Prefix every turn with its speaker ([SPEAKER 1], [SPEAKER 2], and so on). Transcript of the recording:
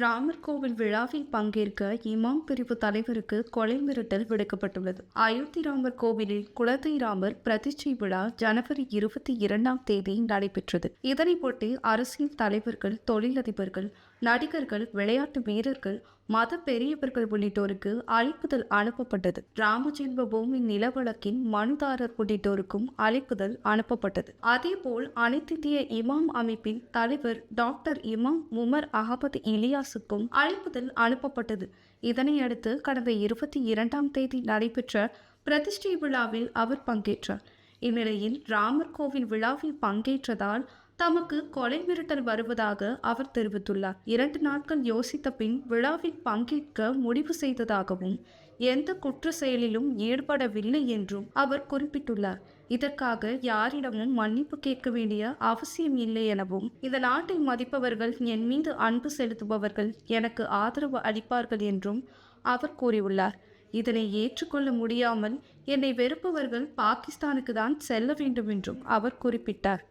[SPEAKER 1] ராமர் கோவில் விழாவில் பங்கேற்க இமாம் பிரிவு தலைவருக்கு கொலை மிரட்டல் விடுக்கப்பட்டுள்ளது. அயோத்தி ராமர் கோவிலில் குலத்தை ராமர் பிரதிஷ்டை விழா ஜனவரி இருபத்தி இரண்டாம் தேதி நடைபெற்றது. இதனை ஒட்டி அரசியல் தலைவர்கள் தொழிலதிபர்கள் நடிகர்கள் விளையாட்டு வீரர்கள் மத பெரியவர்கள் உள்ளிட்டோருக்கு அழைப்புதல் அனுப்பப்பட்டது. ராமஜென்ம பூமி நிலவழக்கின் மனுதாரர் உள்ளிட்டோருக்கும் அழைப்புதல் அனுப்பப்பட்டது. அதேபோல் அனைத்திந்திய இமாம் அமைப்பின் தலைவர் டாக்டர் இமாம் உமர் அகமது இலியாசுக்கும் அழைப்புதல் அனுப்பப்பட்டது. இதனையடுத்து கடந்த இருபத்தி இரண்டாம் தேதி நடைபெற்ற பிரதிஷ்டை விழாவில் அவர் பங்கேற்றார். இந்நிலையில் ராமர் கோவில் விழாவில் பங்கேற்றதால் தமக்கு கொலை மிரட்டல் வருவதாக அவர் தெரிவித்துள்ளார். இரண்டு நாட்கள் யோசித்த பின் விழாவில் பங்கேற்க முடிவு செய்ததாகவும் எந்த குற்ற செயலிலும் ஈடுபடவில்லை என்றும் அவர் குறிப்பிட்டுள்ளார். இதற்காக யாரிடமும் மன்னிப்பு கேட்க வேண்டிய அவசியம் இல்லை எனவும் இந்த நாட்டை மதிப்பவர்கள் என் மீது அன்பு செலுத்துபவர்கள் எனக்கு ஆதரவு அளிப்பார்கள் என்றும் அவர் கூறியுள்ளார். இதனை ஏற்றுக்கொள்ள முடியாமல் என்னை வெறுப்பவர்கள் பாகிஸ்தானுக்கு தான் செல்ல வேண்டும் என்றும் அவர் குறிப்பிட்டார்.